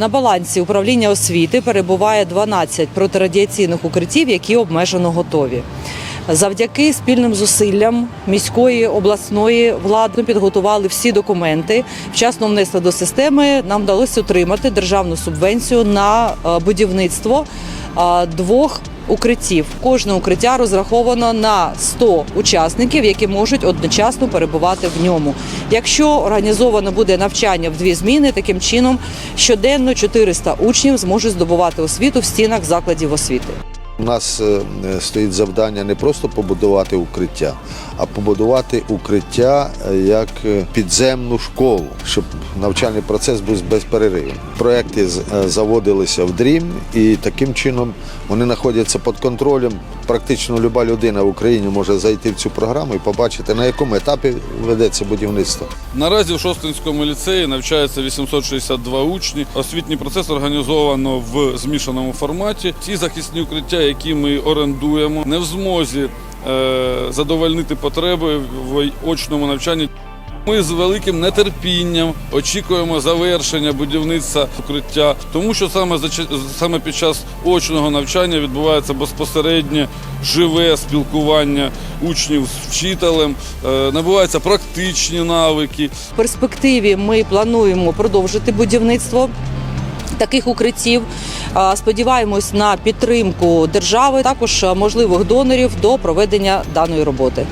На балансі управління освіти перебуває 12 протирадіаційних укриттів, які обмежено готові. Завдяки спільним зусиллям міської обласної влади підготували всі документи, вчасно внесли до системи. Нам вдалося отримати державну субвенцію на е, будівництво двох укриттів. Кожне укриття розраховано на 100 учасників, які можуть одночасно перебувати в ньому. Якщо організовано буде навчання в дві зміни, таким чином щоденно 400 учнів зможуть здобувати освіту в стінах закладів освіти. У нас е, стоїть завдання не просто побудувати укриття, а побудувати укриття е, як е, підземну школу, щоб навчальний процес був без переривів. Проекти е, заводилися в дрім, і таким чином вони знаходяться під контролем. Практично люба людина в Україні може зайти в цю програму і побачити, на якому етапі ведеться будівництво. Наразі в Шостинському ліцеї навчається 862 учні. Освітній процес організовано в змішаному форматі. Ті захисні укриття, які ми орендуємо, не в змозі е, задовольнити потреби в очному навчанні. Ми з великим нетерпінням очікуємо завершення будівництва укриття, тому що саме за саме під час очного навчання відбувається безпосереднє живе спілкування учнів з вчителем, е, набуваються практичні навики. В перспективі ми плануємо продовжити будівництво. Таких укриттів сподіваємось на підтримку держави, також можливих донорів до проведення даної роботи.